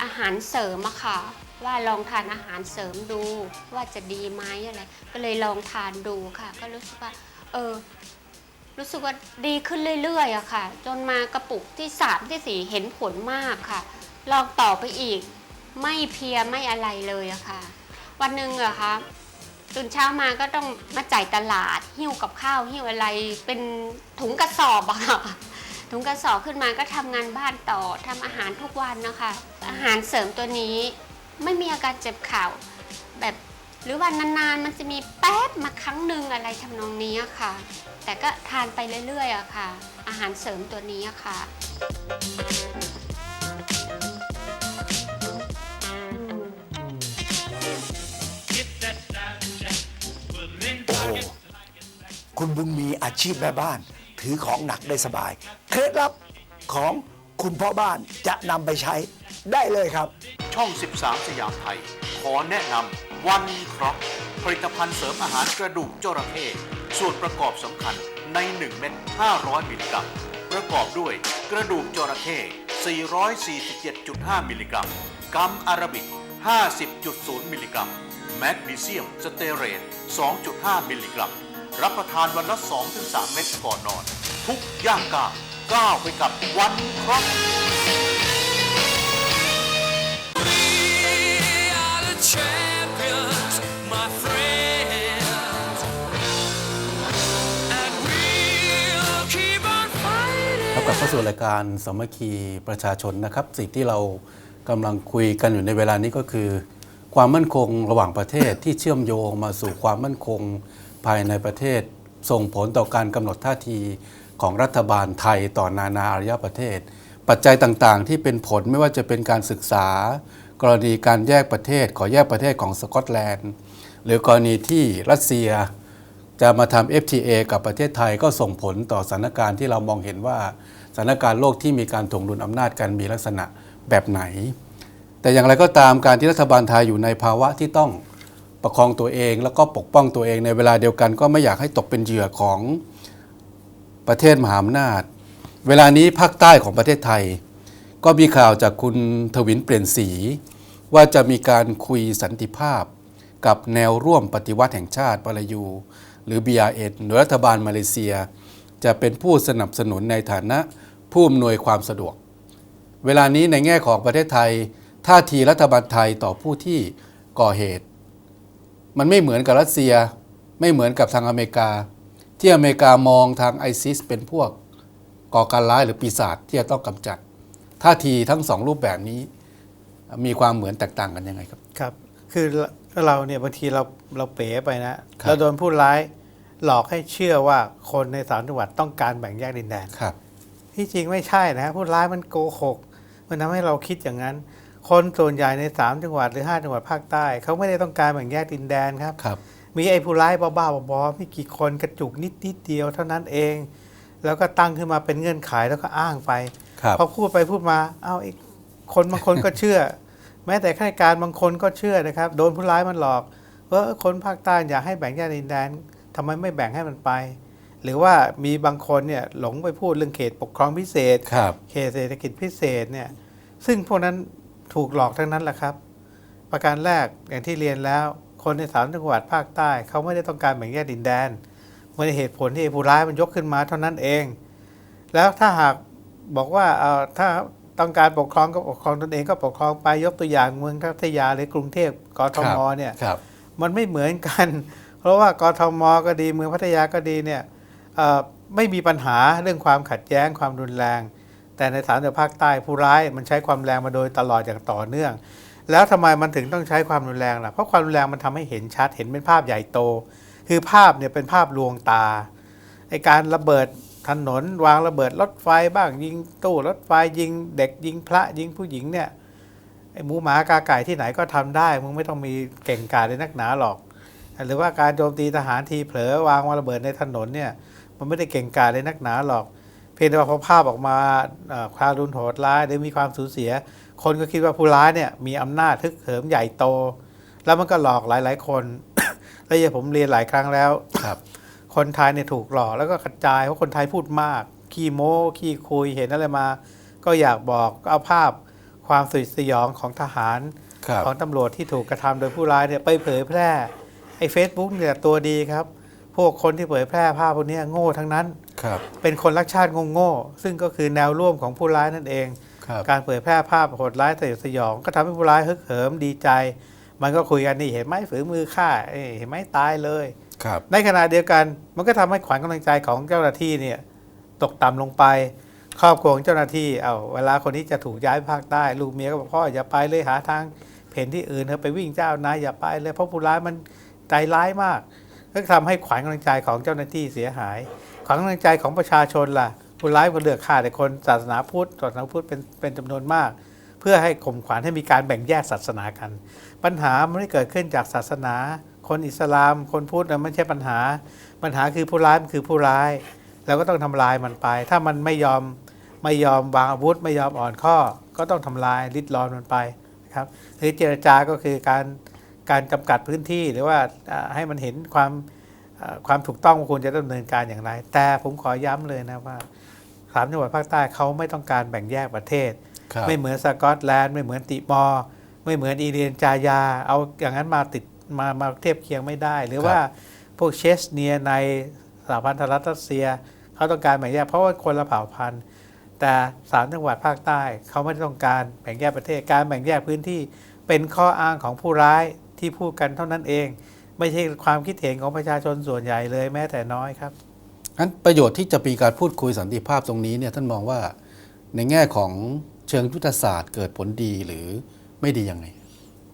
อาหารเสริมอะค่ะ ว่าลองทานอาหารเสริมดู ว่าจะดีไหมอะไร ก็เลยลองทานดูค่ะ ก็รู้สึกว่า เออ รู้สึกว่าดีขึ้นเรื่อยๆอะค่ะ จนมากระปุกที่สามที่สี่เห็นผลมากค่ะ ลองต่อไปอีก ไม่เพียไม่อะไรเลยอะค่ะ วันหนึ่งอะคะตื่นเช้ามาก็ต้องมาจ่ายตลาดหิ้วกับข้าวหิ้วอะไรเป็นถุงกระสอบอะค่ะ ถุงกระสอบขึ้นมาก็ทำงานบ้านต่อทำอาหารทุกวันนะคะ อาหารเสริมตัวนี้ไม่มีอาการเจ็บเข่าแบบหรือว่านานๆ มันจะมีแป๊บมาครั้งหนึ่งอะไรทำนองนี้อะค่ะ แต่ก็ทานไปเรื่อยๆอะค่ะ อาหารเสริมตัวนี้อะค่ะโอ้โหคุณบุญมีอาชีพแม่บ้าน ถือของหนักได้สบาย เคล็ดลับของคุณพ่อบ้านจะนำไปใช้ได้เลยครับ ช่อง 13 สยามไทย ขอแนะนำวันครับ ผลิตภัณฑ์เสริมอาหารกระดูกจระเข้ส่วนประกอบสำคัญใน 1 เม็ด 500 มิลลิกรัม ประกอบด้วยกระดูกจระเข้ 447.5 มิลลิกรัม กัมอาราบิก 50.0 มิลลิกรัม แมกนีเซียมสเตเรต 2.5 มิลลิกรัม รับประทานวันละ 2-3 เม็ดก่อนนอน ทุกย่างก้าวก้าวไปกับวันครับ champions, my friends. And we'll keep on ครับ fighting. กลับเข้าสู่รายการสามัคคีประชาชนนะครับ สิ่งที่เรากำลังคุยกันอยู่ในเวลานี้ก็คือ ความมั่นคงระหว่างประเทศที่เชื่อมโยงมาสู่ความมั่นคง ภายในประเทศ ส่งผลต่อการกำหนดท่าทีของรัฐบาลไทยต่อนานาอารยประเทศ ปัจจัยต่างๆ ที่เป็นผลไม่ว่าจะเป็นการศึกษา กรณีการแยกประเทศขอแยกประเทศของสกอตแลนด์ หรือกรณีที่รัสเซียจะมาทำ FTA กับประเทศไทยก็ส่งผลต่อสถานการณ์ที่เรามองเห็นว่าสถานการณ์โลกที่มีการถ่วงดุลอำนาจกันมีลักษณะแบบไหน แต่อย่างไรก็ตามการที่รัฐบาลไทยอยู่ในภาวะที่ต้อง ประคองตัวเอง แล้วก็ปกป้องตัวเองในเวลาเดียวกัน ก็ไม่อยากให้ตกเป็นเหยื่อของประเทศมหาอำนาจ เวลานี้ภาคใต้ของประเทศไทย ก็มีข่าวจากคุณทวินเปลี่ยนสี ว่าจะมีการคุยสันติภาพ กับแนวร่วมปฏิวัติแห่งชาติปรยู หรือ BRN โดยรัฐบาลมาเลเซีย จะเป็นผู้สนับสนุนในฐานะผู้อำนวยความสะดวก เวลานี้ในแง่ของประเทศไทยท่าทีรัฐบาลไทยต่อผู้ที่ก่อเหตุ มันไม่เหมือนกับรัสเซีย ไม่เหมือนกับทางอเมริกา ที่อเมริกามองทางไอซิสเป็นพวกก่อการร้ายหรือปีศาจที่จะต้องกำจัดท่าทีทั้งสองรูปแบบนี้ มีความเหมือนแตกต่างกันยังไงครับครับ คือเราเนี่ยบางทีเราเราเป๋ไปนะครับเราโดนผู้ร้ายหลอกให้เชื่อว่าคนในสามจังหวัดต้องการแบ่งแยกดินแดนครับ ที่จริงไม่ใช่นะฮะผู้ร้ายมันโกหก มันทำให้เราคิดอย่างนั้น คนส่วนใหญ่ในสามจังหวัดหรือห้าจังหวัดภาคใต้ เขาไม่ได้ต้องการแบ่งแยกดินแดนครับ ครับ มีไอ้ผู้ร้ายบ้าๆบอๆไม่กี่คนกระจุกนิดนิดๆเดียวเท่านั้นเอง แล้วก็ตั้งขึ้นมาเป็นเงื่อนไขแล้วก็อ้างไป ครับ พอพูดไปพูดมาเอาอีกคนบางคนก็เชื่อ แม้แต่ข้าราชการบางคนก็เชื่อนะครับ โดนผู้ร้ายมันหลอกว่าเออคนภาคใต้อยากให้แบ่งแยกดินแดนทำไมไม่แบ่งให้มันไป หรือว่ามีบางคนเนี่ยหลงไปพูดเรื่องเขตปกครองพิเศษ ครับ เขตเศรษฐกิจพิเศษเนี่ยซึ่งพวกนั้น ถูกหลอกทั้งนั้นแหละครับ ประการแรกอย่างที่เรียนแล้ว คนในสามจังหวัดภาคใต้ เขาไม่ได้ต้องการแบ่งแยกดินแดนมันเหตุผลที่ไอ้ผู้ร้ายมันยกขึ้นมาเท่านั้นเอง แล้วถ้าหากบอกว่าเอ่อถ้าต้องการปกครองก็ปกครองตนเองก็ปกครองไปยกตัวอย่างเมืองพัทยาหรือกรุงเทพกทมเนี่ยครับมันไม่เหมือนกัน เพราะว่ากทมก็ดีเมืองพัทยาก็ดีเนี่ยเอ่อไม่มีปัญหาเรื่องความขัดแย้งความรุนแรง แต่ในสามจังหวัดภาคใต้ผู้ร้ายมันใช้ความแรงมาโดยตลอดอย่างต่อเนื่อง แล้วทำไมมันถึงต้องใช้ความรุนแรงล่ะเพราะความรุนแรงมันทำให้เห็นชัดเห็นเป็นภาพใหญ่โต คือภาพเนี่ยเป็นภาพลวงตาไอการระเบิดถนนวางระเบิดรถไฟบ้างยิงตู้รถไฟยิง เด็กยิงพระยิงผู้หญิงเนี่ยไอหมูหมากาไก่ที่ไหนก็ทำได้มึงไม่ต้องมีเก่งกาจในนักหนาหรอก หรือว่าการโจมตีทหารทีเผลอวางวางระเบิดในถนนเนี่ยมันไม่ได้เก่งกาจในนักหนาหรอก พียงแต่ว่าพอภาพออกมาเอ่อความรุนโหดร้ายหรือมีความสูญเสีย คนก็คิดว่าผู้ร้ายเนี่ยมีอำนาจทึกเหิมใหญ่โต แล้วมันก็หลอกหลาย ๆ คนแล้วอย่างผมเรียนหลายครั้งแล้วครับ คนไทยเนี่ยถูกหลอกแล้วก็กระจายเพราะคนไทยพูดมาก ขี้โม้ขี้คุยเห็นอะไรมา ก็อยากบอกก็เอาภาพความสยดสยองของทหารครับของตำรวจที่ถูกกระทำโดยผู้ร้ายเนี่ยไปเผยแพร่ไอ้เฟซบุ๊กเนี่ยตัวดีครับ พวกคนที่เผยแพร่ภาพพวกเนี้ยโง่ทั้งนั้นครับ เป็นคนรักชาติโง่ๆซึ่งก็คือแนวร่วมของผู้ร้ายนั่นเองครับการเผยแพร่ภาพโหดร้ายสยดสยอง ก็ทำให้ผู้ร้ายฮึกเหิมดีใจ มันก็คุยกันนี่เห็นไหมฝืนมือฆ่าเอ้ยเห็นไหมตายเลยครับในขณะเดียวกันมันก็ทำให้ขวัญกำลังใจของเจ้าหน้าที่เนี่ยตกต่ำลงไปครอบครัวของเจ้าหน้าที่เอาเวลาคนที่จะถูกย้ายไปภาคใต้ลูกเมียก็บอกพ่ออย่าไปเลยหาทางเพ่นที่อื่นเถอะไปวิ่งเจ้านายอย่าไปเลยเพราะผู้ร้ายมันใจร้ายมาก ก็ทำให้ขวัญกำลังใจของเจ้าหน้าที่เสียหาย ขวัญกำลังใจของประชาชนล่ะผู้ร้ายก็เลือกฆ่าแต่คนศาสนาพุทธศาสนาพุทธเป็นเป็นจำนวนมาก เพื่อให้ข่มขวัญให้มีการแบ่งแยกศาสนากัน ปัญหามันไม่ได้เกิดขึ้นจากศาสนา คนอิสลาม คนพุทธนะไม่ใช่ปัญหา ปัญหาคือผู้ร้ายมันคือผู้ร้ายเราก็ต้องทำลายมันไป ถ้ามันไม่ยอมไม่ยอมวางอาวุธ ไม่ยอมอ่อนข้อ ก็ต้องทำลายริดรอนมันไปนะครับหรือเจรจาก็คือการการจำกัดพื้นที่หรือว่าให้มันเห็นความ ความถูกต้องว่าควรจะดำเนินการอย่างไร แต่ผมขอย้ำเลยนะว่าสามจังหวัดภาคใต้เขาไม่ต้องการแบ่งแยกประเทศครับไม่เหมือนสกอตแลนด์ไม่เหมือนติมอร์ไม่เหมือนอีเรียนจายา เอาอย่างนั้นมาติดมามาเทียบเคียงไม่ได้ หรือว่าพวกเชสเนียในสหพันธรัฐรัสเซียเขาต้องการแบ่งแยกเพราะว่าคนละเผ่าพันธุ์ แต่สามจังหวัดภาคใต้เขาไม่ได้ต้องการแบ่งแยกประเทศการแบ่งแยกพื้นที่เป็นข้ออ้างของผู้ร้ายที่พูดกันเท่านั้นเอง ไม่ใช่ความคิดเห็นของประชาชนส่วนใหญ่เลยแม้แต่น้อยครับงั้นประโยชน์ที่จะมีการพูดคุยสันติภาพตรงนี้เนี่ยท่านมองว่าในแง่ของเชิงยุทธศาสตร์เกิดผลดีหรือไม่ดียังไง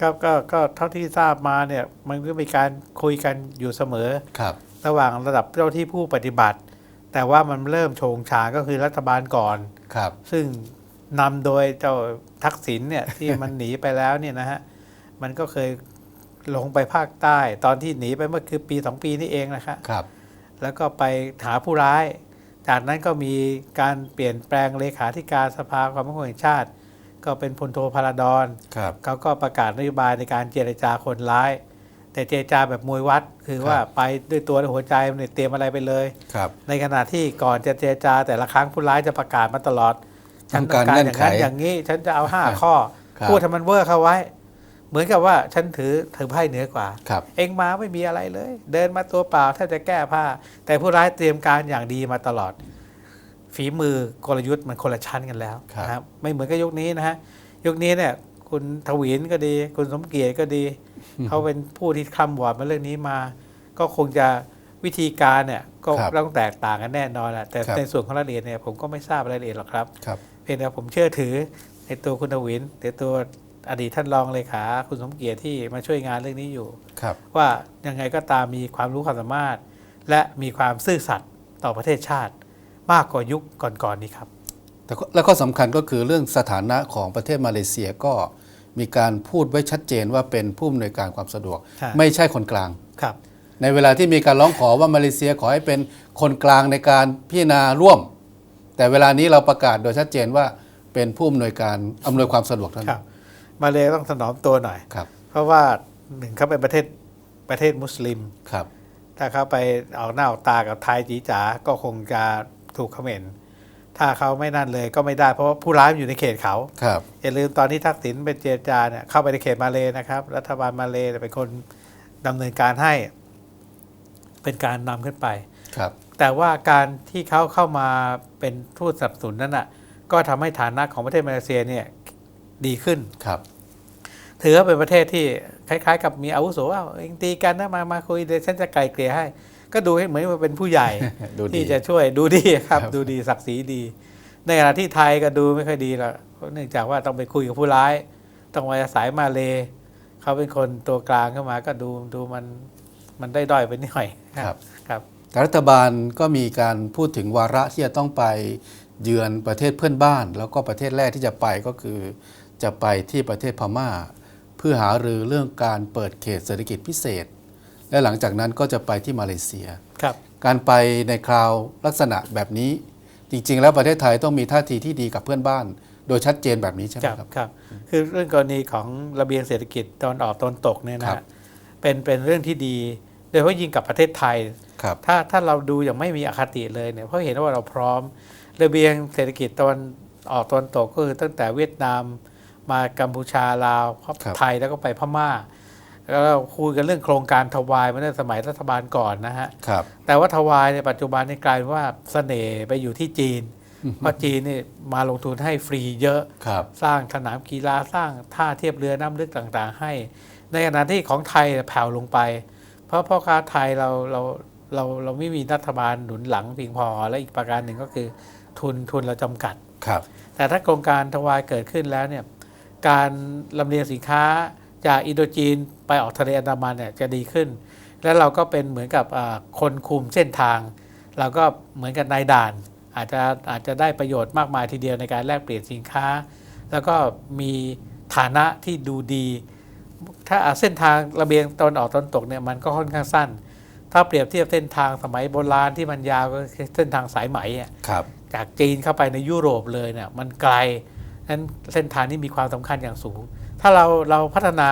ก็ก็ก็เท่าที่ทราบมาเนี่ยมันก็มีการคุยกันอยู่เสมอครับระหว่างระดับเจ้าที่ผู้ปฏิบัติ แต่ว่ามันเริ่มโฉงฉางก็คือรัฐบาลก่อนครับ ซึ่งนำโดยเจ้าทักษิณเนี่ยที่มันหนีไปแล้วเนี่ยนะฮะมันก็เคย ลงไปภาคใต้ ตอนที่หนีไปเมื่อคือปีสองปีนี่เองนะครับครับ แล้วก็ไปหาผู้ร้าย จากนั้นก็มีการเปลี่ยนแปลงเลขาธิการสภาความมั่นคงแห่งชาติ ก็เป็นพลโทพาราดอนครับเขาก็ประกาศนโยบายในการเจรจาคนร้าย แต่เจรจาแบบมวยวัด คือว่าไปด้วยตัวและหัวใจมันยเตรียมอะไรไปเลยครับในขณะที่ก่อนจะเจรจาแต่ละครั้งผู้ร้ายจะประกาศมาตลอดฉันต้องการอย่างนั้นเงื่อนไขอย่างนี้ฉันจะเอาห้าข้อครับพูดทำมันเวอร์เข้าไว้ เหมือนกับว่าฉันถือถือไพ่เหนือกว่าครับเองมาไม่มีอะไรเลย เดินมาตัวเปล่าถ้าจะแก้ผ้า แต่ผู้ร้ายเตรียมการอย่างดีมาตลอด ฝีมือกลยุทธ์มันคนละชั้นกันแล้วครับนะครับไม่เหมือนกับยุคนี้นะฮะยุคนี้เนี่ยคุณทวินก็ดี คุณสมเกียรติก็ดี เขาเป็นผู้ที่คำวอร์ดมาเรื่องนี้มา ก็คงจะวิธีการเนี่ยก็ครับต้องแตกต่างกันแน่นอนแหละแต่ครับในส่วนของรายละเอียดเนี่ยผมก็ไม่ทราบรายละเอียดหรอกครับครับเพียงแต่ผมเชื่อถือในตัวคุณทวินในตัว อดีตท่านรองเลขาคุณสมเกียรติที่มาช่วยงานเรื่องนี้อยู่ครับว่ายังไงก็ตามมีความรู้ความสามารถ และมีความซื่อสัตย์ต่อประเทศชาติ มากกว่ายุคก่อนๆนี้ครับแต่ก็แล้วก็สำคัญก็คือเรื่องสถานะของประเทศมาเลเซียก็มีการพูดไว้ชัดเจนว่าเป็นผู้อำนวยการความสะดวกใช่ไม่ใช่คนกลางครับ ในเวลาที่มีการร้องขอว่ามาเลเซียขอให้เป็นคนกลางในการพิจารณาร่วม แต่เวลานี้เราประกาศโดยชัดเจนว่าเป็นผู้อำนวยการอำนวยความสะดวกเท่าคนั้รับน มาเลยต้องถนอมตัวหน่อย ครับ เพราะว่าหนึ่งเขาเป็นประเทศประเทศมุสลิม ครับ ถ้าเขาไปเอาหน้าเอาตากับไทยจีจ๋าก็คงจะถูกเขม่นถ้าเขาไม่นั่นเลยก็ไม่ได้เพราะว่าผู้ร้ายมันอยู่ในเขตเขาครับ อย่าลืมตอนที่ทักษิณเป็นเจรจาเนี่ยเข้าไปในเขตมาเลยนะครับ รัฐบาลมาเลยเป็นคนดำเนินการให้ เป็นการนำขึ้นไป ครับ แต่ว่าการที่เขาเข้ามาเป็นทูตสนับสนุนนั้นน่ะก็ทำให้ฐานะของประเทศมาเลเซียเนี่ยดีขึ้น ครับ ถือว่าเป็นประเทศที่คล้าย ๆ กับมีอาวุโสว่าเองตีกันนะมามาคุยเดี๋ยวฉันจะไกลเกลี่ยให้ ก็ดูให้เหมือนว่าเป็นผู้ใหญ่ดูดีที่จะช่วยดูดีครับครับ ดูดีศักดิ์ศรีดี ในขณะที่ไทยก็ดูไม่ค่อยดีละเนื่องจากว่าต้องไปคุยกับผู้ร้าย ต้องมาอาศัยมาเลเขาเป็นคนตัวกลางเข้ามาก็ดูดูมันมันได้ด้อยไปนิดหน่อยครับครับแต่รัฐบาลก็มีการพูดถึงวาระที่จะต้องไปเยือนประเทศเพื่อนบ้าน แล้วก็ประเทศแรกที่จะไปก็คือจะไปที่ประเทศพม่าเพื่อหารือเรื่องการเปิดเขตเศรษฐกิจพิเศษ และหลังจากนั้นก็จะไปที่มาเลเซียครับการไปในคราวลักษณะแบบนี้ จริง ๆ แล้วประเทศไทยต้องมีท่าทีที่ดีกับเพื่อนบ้าน โดยชัดเจนแบบนี้ใช่ไหมครับครับครับคือเรื่องกรณีของระเบียงเศรษฐกิจตอนออกตอนตกเนี่ยนะครัฮะบเป็นเป็นเรื่องที่ดีโดยเฉพาะยิ่งกับประเทศไทยครับถ้าถ้าเราดูอย่างไม่มีอคติเลยเนี่ยเพราะเห็นว่าเราพร้อม ระเบียงเศรษฐกิจตอนออกตอนตกก็คือตั้งแต่เวียดนาม มากัมพูชาลาวครับไทยแล้วก็ไปพม่าแล้วเราคุยกันเรื่องโครงการทวายมาตั้งแต่สมัยรัฐบาลก่อนนะฮะครับแต่ว่าทวายในปัจจุบันนี่กลายเป็นว่าเสน่ห์ไปอยู่ที่จีนเพราะจีนนี่มาลงทุนให้ฟรีเยอะครับสร้างสนามกีฬาสร้างท่าเทียบเรือน้ำลึกต่างๆ ให้ ในขณะที่ของไทยแผ่วลงไป เพราะพ่อค้าไทยเราเราเราเราไม่มีรัฐบาลหนุนหลังเพียงพอ และอีกประการหนึ่งก็คือทุนทุนเราจำกัดครับ แต่ถ้าโครงการทวายเกิดขึ้นแล้วเนี่ย การลำเลียงสินค้าจากอินโดจีนไปออกทะเลอันดามันเนี่ยจะดีขึ้น แล้วเราก็เป็นเหมือนกับอ่าคนคุมเส้นทาง เราก็เหมือนกับนายด่าน อาจจะอาจจะได้ประโยชน์มากมายทีเดียวในการแลกเปลี่ยนสินค้า แล้วก็มีฐานะที่ดูดี ถ้าเส้นทางระเบียงตอนออกตอนตกเนี่ยมันก็ค่อนข้างสั้น ถ้าเปรียบเทียบเส้นทางสมัยโบราณที่มันยาวก็คือเส้นทางสายไหมอะครับจากจีนเข้าไปในยุโรปเลยเนี่ยมันไกล นั้นเส้นทางนี้มีความสำคัญอย่างสูง ถ้าเราเราพัฒนา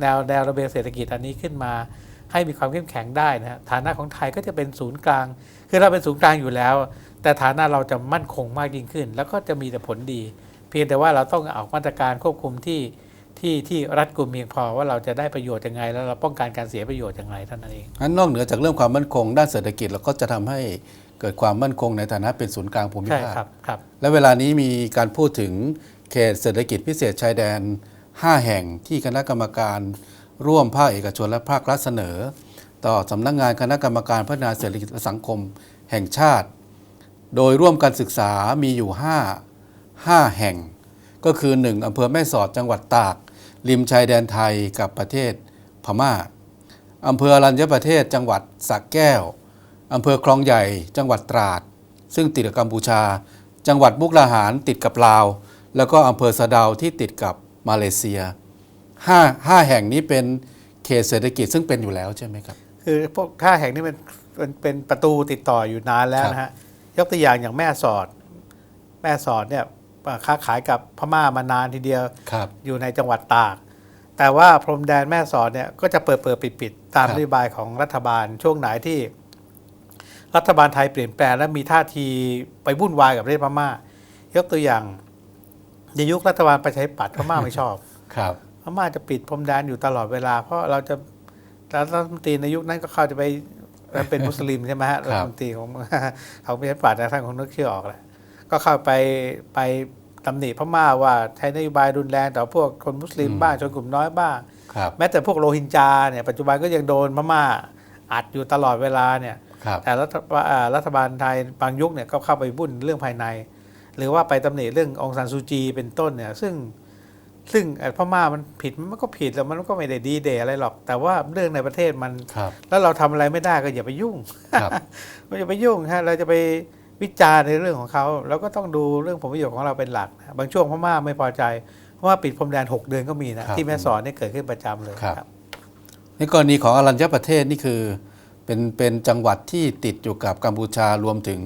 แนวแนวระเบียงเศรษฐกิจอันนี้ขึ้นมาให้มีความเข้มแข็งได้นะฮะฐานะของไทยก็จะเป็นศูนย์กลาง คือเราเป็นศูนย์กลางอยู่แล้ว แต่ฐานะเราจะมั่นคงมากยิ่งขึ้น แล้วก็จะมีแต่ผลดี เพียงแต่ว่าเราต้องเอามาตรการควบคุมที่ที่ที่รัดกุมเพียงพอว่าเราจะได้ประโยชน์ยังไง แล้วเราป้องกันการเสียประโยชน์อย่างไรเท่านั้นเองงั้นนอกเหนือจากเรื่องความมั่นคง ด้านเศรษฐกิจเราก็จะทำให้เกิดความมั่นคงในฐานะเป็นศูนย์กลางภูมิใช่ภาคครับครับและเวลานี้มีการพูดถึง เขตเศรษฐกิจพิเศษชายแดน 5 แห่งที่คณะกรรมการร่วมภาคเอกชนและภาครัฐเสนอ ต่อสำนักงงานคณะกรรมการพัฒนาเศรษฐกิจและสังคมแห่งชาติ โดยร่วมกันศึกษามีอยู่ 5 5 แห่ง ก็คือ 1อำเภอแม่สอดจังหวัดตาก ริมชายแดนไทยกับประเทศพม่าอำเภออรัญญประเทศจังหวัดสระแก้วอำเภอคลองใหญ่จังหวัดตราด ซึ่งติดกับกัมพูชา จังหวัดมุกดาหารติดกับลาว แล้วก็อำเภอสะเดาที่ติดกับมาเลเซียห้าห้าแห่งนี้เป็นเขตเศรษฐกิจซึ่งเป็นอยู่แล้วใช่ไหมครับ คือพวกท่าแห่งนี้มันเป็นเป็นประตูติดต่ออยู่นานแล้วนะฮะยกตัวอย่างอย่างแม่สอด แม่สอดเนี่ยค้าขายกับพม่ามานานทีเดียวครับอยู่ในจังหวัดตาก แต่ว่าพรมแดนแม่สอดเนี่ยก็จะเปิดเปิดปิดปิดตามครับนโยบายของรัฐบาลช่วงไหนที่ รัฐบาลไทยเปลี่ยนแปลงและมีท่าทีไปวุ่นวายกับประเทศพม่า ยกตัวอย่าง ในยุครัฐบาลประชาธิปัตย์พม่าไม่ชอบครับพม่าจะปิดพรมแดนอยู่ตลอดเวลา เพราะเราจะรัฐมนตรีในยุคนั้นก็เข้าจะไปเป็นมุสลิมใช่ไหมฮะครับรัฐมนตรีของของประชาธิปัตย์นะท่านคงนึกชื่อออกแหละก็เข้าไปไปตำหนิพม่าว่าใช้นโยบายรุนแรงต่อพวกคนมุสลิมบ้างชนกลุ่มน้อยบ้างครับแม้แต่พวกโรฮิงญาเนี่ยปัจจุบันก็ยังโดนพม่าอัดอยู่ตลอดเวลาเนี่ยครับแต่รัฐบาลอ่ารัฐบาลไทยบางยุคเนี่ยก็เข้าไปบุ่นเรื่องภายใน หรือว่าไปตำหนิเรื่ององซานซูจีเป็นต้นเนี่ยซึ่งซึ่งไอ้พม่ามันผิดมันก็ผิดแล้วมันก็ไม่ได้ดีเดย์อะไรหรอก แต่ว่าเรื่องในประเทศมันครับแล้วเราทำอะไรไม่ได้ก็อย่าไปยุ่งครับไม่อย่าไปยุ่งฮะเราจะไปวิจารณ์ในเรื่องของเขาเราก็ต้องดูเรื่องผลประโยชน์ของเราเป็นหลักนะบางช่วงพม่าไม่พอใจเพราะว่าปิดพรมแดน 6 เดือนก็มีนะครับที่แม่สอนนี่เกิดขึ้นประจำเลยครับในกรณีของอรัญญประเทศนี่คือเป็นเป็นจังหวัดที่ติดอยู่กับกัมพูชารวมถึง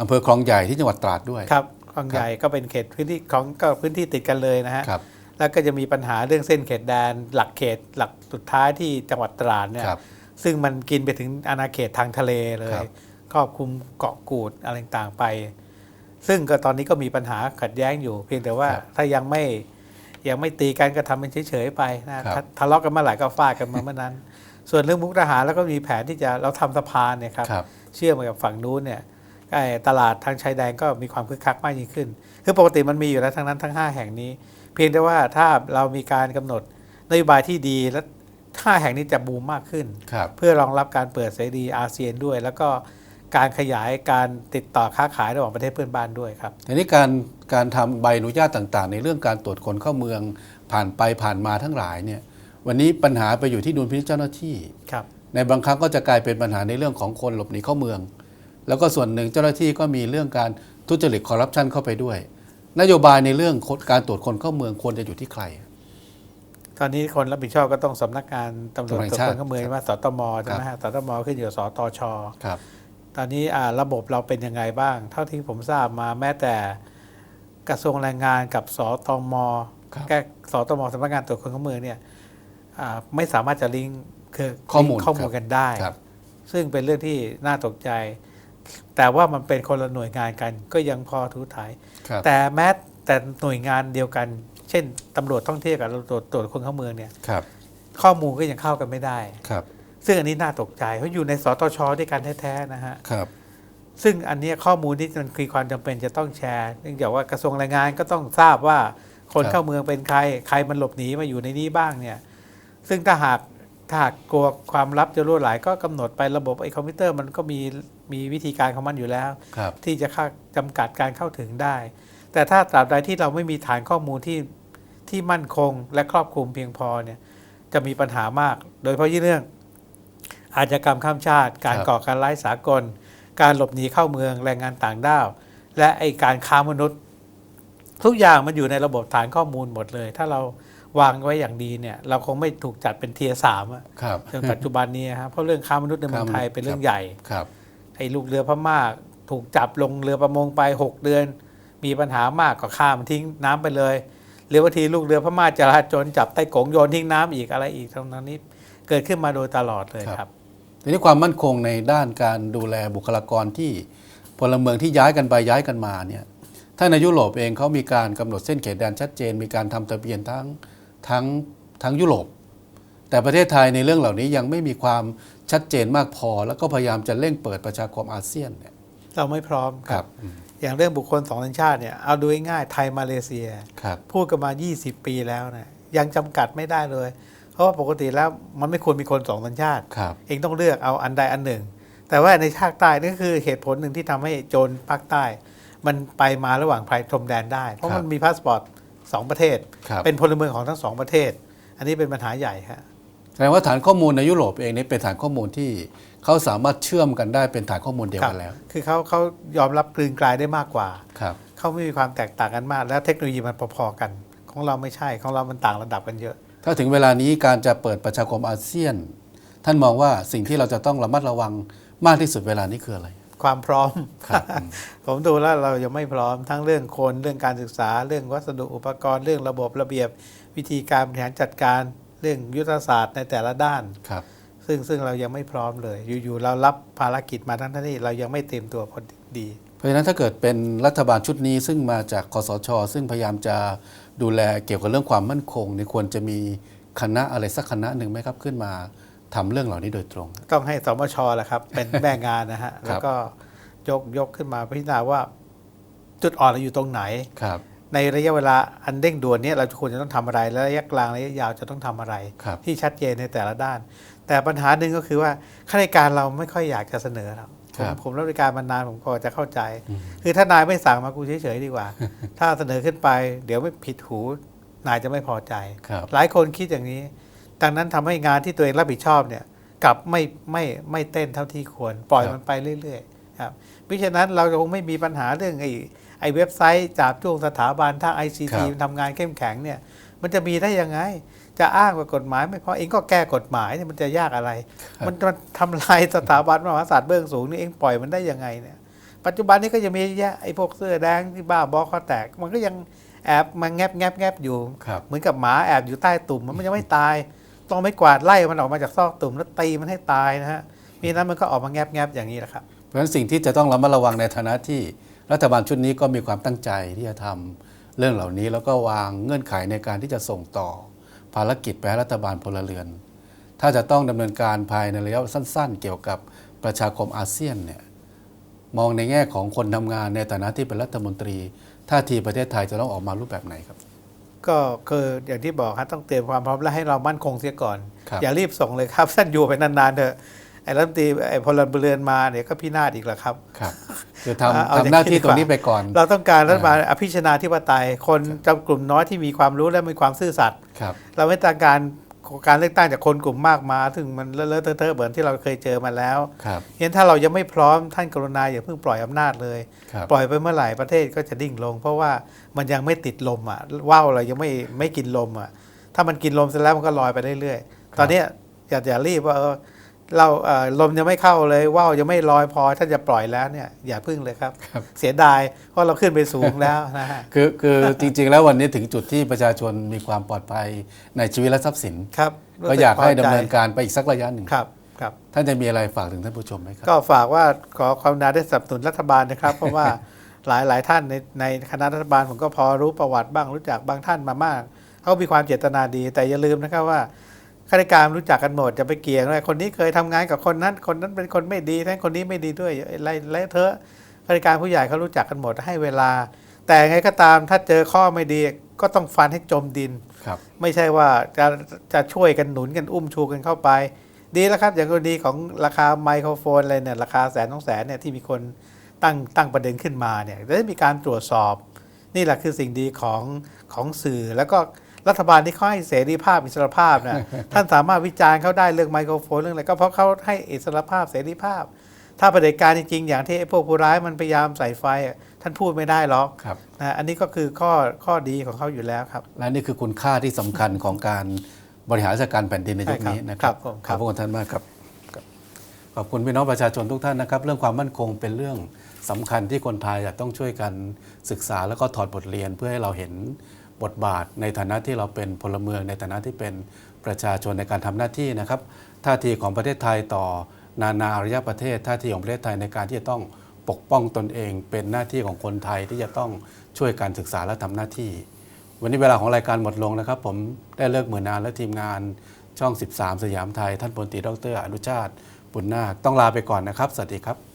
อำเภอคลองใหญ่ที่จังหวัดตราดด้วยครับ คลองใหญ่ก็เป็นเขตพื้นที่ของก็พื้นที่ติดกันเลยนะฮะครับแล้วก็จะมีปัญหาเรื่องเส้นเขตแดน หลักเขตหลักสุดท้ายที่จังหวัดตราดเนี่ยครับซึ่งมันกินไปถึงอาณาเขตทางทะเลเลยครับครอบคลุมเกาะกูดอะไรต่างๆไป ซึ่งก็ตอนนี้ก็มีปัญหาขัดแย้งอยู่ เพียงแต่ว่าถ้ายังไม่ยังไม่ตีกันก็ทำเป็นเฉยๆไปนะครับทะทะเลาะกันเมื่อไหร่ก็ฟาดกันมาเมื่อนั้น ส่วนเรื่องมุกดาหารแล้วก็มีแผนที่จะเราทำสะพานเนี่ยครับครับเชื่อมไปกับฝั่งนู้นเนี่ยไอ้ ตลาดทางชายแดนก็มีความคึกคักมากยิ่งขึ้น คือปกติมันมีอยู่แล้วทั้งนั้นทั้ง 5 แห่งนี้ เพียงแต่ว่าถ้าเรามีการกำหนดนโยบายที่ดีและห้าแห่งนี้จะบูมมากขึ้นครับเพื่อรองรับการเปิดเสรีอาเซียนด้วย แล้วก็การขยายการติดต่อค้าขายระหว่างประเทศเพื่อนบ้านด้วยครับทีนี้การการทำใบอนุญาตต่าง ๆ ในเรื่องการตรวจคนเข้าเมืองผ่านไปผ่านมาทั้งหลายเนี่ยวันนี้ปัญหาไปอยู่ที่ดุลพินิจเจ้าหน้าที่ครับในบางครั้งก็จะกลายเป็นปัญหาในเรื่องของคนหลบหนีเข้าเมือง แล้วก็ส่วนหนึ่งเจ้าหน้าที่ก็มีเรื่องการทุจริตคอร์รัปชันเข้าไปด้วย นโยบายในเรื่องการตรวจคนเข้าเมืองควรจะอยู่ที่ใคร ตอนนี้คนรับผิดชอบก็ต้องสำนักงานตำรวจตำรวจแห่งตรวจชาติคนเข้าเมืองใช่ไหมสตมใช่ไหมฮะสตมขึ้นอยู่กับสตชครับตอนนี้อ่าระบบเราเป็นยังไงบ้าง เท่าที่ผมทราบมาแม้แต่กระทรวงแรงงานกับสตมครับแกสตมสำนักงานตรวจคนเข้าเมืองเนี่ยอ่าไม่สามารถจะลิงก์คือข้อมูลลิงก์ข้อมูลกันได้ครับซึ่งเป็นเรื่องที่น่าตกใจ แต่ว่ามันเป็นคนละหน่วยงานกันก็ยังพอทูถ่าย ครับแต่แม้แต่หน่วยงานเดียวกัน เช่นตำรวจท่องเที่ยวกับตำรวจตรวจคนเข้าเมืองเนี่ยครับข้อมูลก็ยังเข้ากันไม่ได้ ครับซึ่งอันนี้น่าตกใจเพราะอยู่ในสตชด้วยกันแท้ๆนะฮะ ครับซึ่งอันเนี้ยข้อมูลที่มันคือความจำเป็นจะต้องแชร์เนื่องจากว่ากระทรวงแรงงานก็ต้องทราบว่าคนครับเข้าเมืองเป็นใคร ใครมันหลบหนีมาอยู่ในนี้บ้างเนี่ย ซึ่งถ้าหากถ้าหากกลัวความลับจะรั่วไหลก็กำหนดไประบบไอ้คอมพิวเตอร์มันก็มี มีวิธีการของมันอยู่แล้วครับที่จะเข้าจำกัดการเข้าถึงได้ แต่ถ้าตราบใดที่เราไม่มีฐานข้อมูลที่ที่มั่นคงและครอบคลุมเพียงพอเนี่ยจะมีปัญหามาก โดยเฉพาะยิ่งเรื่อง อาชญากรรมข้ามชาติ การครับก่อการร้ายสากล การหลบหนีเข้าเมืองแรงงานต่างด้าว และไอการค้ามนุษย์ ทุกอย่างมันอยู่ในระบบฐานข้อมูลหมดเลย ถ้าเราวางไว้อย่างดีเนี่ยเราคงไม่ถูกจัดเป็นเทียสามอะครับจนปัจจุบันนี้ครับเพราะเรื่องค้ามนุษย์ในเมืองไทยเป็นเรื่องใหญ่ครับ ไอ้ลูกเรือพม่าถูกจับลงเรือประมงไป 6 เดือน มีปัญหามากก็ข้ามทิ้งน้ำไปเลยหรือบางทีลูกเรือพม่าจราจนจับใต้กงโยนทิ้งน้ำอีกอะไรอีกทั้งนั้นนี้ เกิดขึ้นมาโดยตลอดเลยครับทีนี้ความมั่นคงในด้านการดูแลบุคลากรที่พลเมืองที่ย้ายกันไปย้ายกันมาเนี่ยถ้าในยุโรปเองเขามีการกำหนดเส้นเขตแดนชัดเจน มีการทำทะเบียนทั้งทั้งทั้งยุโรป แต่ประเทศไทยในเรื่องเหล่านี้ยังไม่มีความชัดเจนมากพอ แล้วก็พยายามจะเร่งเปิดประชาคมอาเซียนเนี่ยเราไม่พร้อมครับอืมอย่างเรื่องบุคคลสองสัญชาติเนี่ยเอาดูง่ายๆไทยมาเลเซียครับพูดกันมา 20 ปีแล้วนะยังจำกัดไม่ได้เลย เพราะว่าปกติแล้วมันไม่ควรมีคนสองสัญชาติครับเองต้องเลือกเอาอันใดอันหนึ่ง แต่ว่าในภาคใต้นี่คือเหตุผลหนึ่งที่ทำให้โจรภาคใต้ มันไปมาระหว่างภายพรมแดนได้ เพราะมันมีพาสปอร์ตสองประเทศครับเป็นพลเมืองของทั้งสองประเทศ อันนี้เป็นปัญหาใหญ่ครับแส ดงว่าฐานข้อมูลในยุโรปเองนี่เป็นฐานข้อมูลที่เขาสามารถเชื่อมกันได้เป็นฐานข้อมูลเดียวกันแล้ว คือเขาเขายอมรับกลืนกลายได้มากกว่าครับเขาไม่มีความแตกต่างกันมาก และเทคโนโลยีมันพอๆกัน ของเราไม่ใช่ของเรามันต่างระดับกันเยอะ ถ้าถึงเวลานี้การจะเปิดประชาคมอาเซียน ท่านมองว่าสิ่งที่เราจะต้องระมัดระวังมากที่สุดเวลานี้คืออะไร ความพร้อมครับผมดูแล้วเรายังไม่พร้อมทั้งเรื่องคนเรื่องการศึกษาเรื่องวัสดุอุปกรณ์เรื่องระบบระเบียบวิธีการบริหารจัดการ เรื่องยุทธศาสตร์ในแต่ละด้าน ครับ ซึ่งซึ่งเรายังไม่พร้อมเลย อยู่ๆเรารับภารกิจมาทั้งที่เรายังไม่เตรียมตัวพอดี เพราะฉะนั้นถ้าเกิดเป็นรัฐบาลชุดนี้ซึ่งมาจากคอสช ซึ่งพยายามจะดูแลเกี่ยวกับเรื่องความมั่นคงเนี่ยควรจะมีคณะอะไรสักคณะหนึ่งไหมครับขึ้นมาทำเรื่องเหล่านี้โดยตรง ต้องให้สมชแหละครับ เป็นแม่งานนะฮะ แล้วก็ยกยกขึ้นมาพิจารณาว่าจุดอ่อนเราอยู่ตรงไหนครับ ในระยะเวลาอันเร่งด่วนเนี้เราควรจะต้องทำอะไร และระยะกลางระยะยาวจะต้องทำอะไรครับที่ชัดเจนในแต่ละด้าน แต่ปัญหาหนึ่งก็คือว่าข้าราชการเราไม่ค่อยอยากจะเสนอหรอกผมครับผมรับราชการมานานผมก็จะเข้าใจ คือถ้านายไม่สั่งมากูเฉยๆดีกว่า ถ้าเสนอขึ้นไป เดี๋ยวไม่ผิดหูนายจะไม่พอใจครับหลายคนคิดอย่างนี้ ดังนั้นทำให้งานที่ตัวเองรับผิดชอบเนี่ยกลับไม่ไม่ไม่เต้นเท่าที่ควร ปล่อยครับมันไปเรื่อยๆครับเพราะฉะนั้นเราคงไม่มีปัญหาเรื่องไอ้ ไอ้เว็บไซต์จับจ้วงสถาบันทางไอซีทีทำงานเข้มแข็งเนี่ยมันจะมีได้ยังไง จะอ้างว่ากฎหมาย ไม่พอเองก็แก้กฎหมายเนี่ยมันจะยากอะไร มันมันทำลายสถาบันมหาศาสตร์เบื้องสูงนี่เองปล่อยมันได้ยังไงเนี่ย ปัจจุบันนี้ก็ยังมีเยอะแยะไอ้พวกเสื้อแดงที่บ้าบอคอแตก มันก็ยังแอบมาแงบแงบแงบอยู่ครับเหมือนกับหมาแอบอยู่ใต้ตุ่มมันยังไม่ตาย ต้องไม่กวาดไล่มันออกมาจากซอกตุ่มแล้วตีมันให้ตายนะฮะมีนั้นมันก็ออกมาแงบแงบอย่างนี้แหละครับ เพราะฉะนั้นสิ่งที่จะต้องระมัดระวังในฐานะที่ รัฐบาลชุดนี้ก็มีความตั้งใจที่จะทำเรื่องเหล่านี้ แล้วก็วางเงื่อนไขในการที่จะส่งต่อภารกิจไปให้รัฐบาลพลเรือน ถ้าจะต้องดำเนินการภายในระยะสั้น ๆ เกี่ยวกับประชาคมอาเซียนเนี่ยมองในแง่ของคนทำงานในฐานะที่เป็นรัฐมนตรีท่าทีประเทศไทยจะต้องออกมารูปแบบไหนครับ ก็คืออย่างที่บอกครับต้องเตรียมความพร้อมและให้เรามั่นคงเสียก่อนครับอย่ารีบส่งเลยครับสั้นอยู่ไปนานๆเถอะไอ้รัฐมนตรีไอ้พลเรือนมาเนี่ยก็พินาศอีกแล้วครับครับ คือเอาทำเอาอย่าทำงหน้านี้ที่ดีตกรว่างนี้ไปก่อน เราต้องการรัฐบาลอภิชนาธิปไตย คนจำกลุ่มน้อยที่มีความรู้และมีความซื่อสัตย์ครับเราไม่ต้องการการเลือกตั้งจากคนกลุ่มมากมาถึงมันเลอะๆเทอะๆเหมือนที่เราเคยเจอมาแล้วครับงั้นถ้าเรายังไม่พร้อมท่านกรุณาอย่าเพิ่งปล่อยอำนาจเลยครับปล่อยไปเมื่อไหร่ประเทศก็จะดิ่งลง เพราะว่ามันยังไม่ติดลมอะว่าวเรายังไม่ไม่กินลมอะถ้ามันกินลมเสร็จแล้วมันก็ลอยไปเรื่อยๆ ตอนเนี้ยอย่าอย่ารีบว่า เออเราเอ่อลมยังไม่เข้าเลยว่าวยังไม่ลอยพอถ้าจะปล่อยแล้วเนี่ยอย่าพึ่งเลยครับครับเสียดายเพราะเราขึ้นไปสูงแล้วนะฮะคือคือจริง ๆ แล้ววันนี้ถึงจุดที่ประชาชนมีความปลอดภัยในชีวิตและทรัพย์สินครับก็อยากให้รู้ดำสึพเนินการไปอีกสักระยะหนึ่งครับครับท่านจะมีอะไรฝากถึงท่านผู้ชมไหมครับก็ฝากว่าขอความนาได้สนับสนุนรัฐบาลนะครับ เพราะว่าหลายหลายท่านในในคณะรัฐบาลผมก็พอรู้ประวัติบ้างรู้จักบางท่านมามากเขามีความเจตนาดีแต่อย่าลืมนะครับว่า ข้าราชการรู้จักกันหมดจะไปเกี่ยงอะไรคนนี้เคยทำงานกับคนนั้น คนนั้นเป็นคนไม่ดีทั้นคนนี้ไม่ดีด้วยอะไรอะไรเถอะข้าราชการผู้ใหญ่เขารู้จักกันหมดให้เวลา แต่ไงก็ตามถ้าเจอข้อไม่ดีก็ต้องฟันให้จมดินครับไม่ใช่ว่าจะจะช่วยกันหนุนกันอุ้มชูกันเข้าไป ดีแล้วครับ อย่างกรณีของราคาไมโครโฟนอะไรเนี่ยราคาแสนต้องแสนเนี่ยที่มีคนตั้งตั้งประเด็นขึ้นมาเนี่ยจะได้มีการตรวจสอบ นี่แหละคือสิ่งดีของของสื่อแล้วก็ รัฐบาลที่เขาให้เสรีภาพอิสรภาพนะท่านสามารถวิจารณ์เขาได้เรื่องไมโครโฟนเรื่องอะไรก็เพราะเขาให้อิสรภาพเสรีภาพ ถ้าประเผด็จการจริงๆอย่างที่ไอ้พวกผู้ร้ายมันพยายามใส่ไฟอะท่านพูดไม่ได้หรอกครับนะอันนี้ก็คือข้อข้อดีของเขาอยู่แล้วครับ และนี่คือคุณค่าที่สำคัญของการบริหารราชการแผ่นดินในยุคนี้นะคครัรับบผมขอบพระคุณท่านมากครับขอบคุณพี่น้องประชาชนทุกท่านนะครับ เรื่องความมั่นคงเป็นเรื่องสำคัญที่คนไทยจะต้องช่วยกันศึกษาแล้วก็ถอดบทเรียนเพื่อให้เราเห็น บทบาทในฐานะที่เราเป็นพลเมืองในฐานะที่เป็นประชาชนในการทำหน้าที่นะครับท่าทีของประเทศไทยต่อนานาอารยประเทศท่าทีของประเทศไทยในการที่จะต้องปกป้องตนเอง เป็นหน้าที่ของคนไทยที่จะต้องช่วยการศึกษาและทำหน้าที่ วันนี้เวลาของรายการหมดลงนะครับ ผมได้เลิกเหมือนนานและทีมงานช่อง 13 สยามไทย ท่านพลตรีดรอนุชาติ บุญนาคต้องลาไปก่อนนะครับ สวัสดีครับ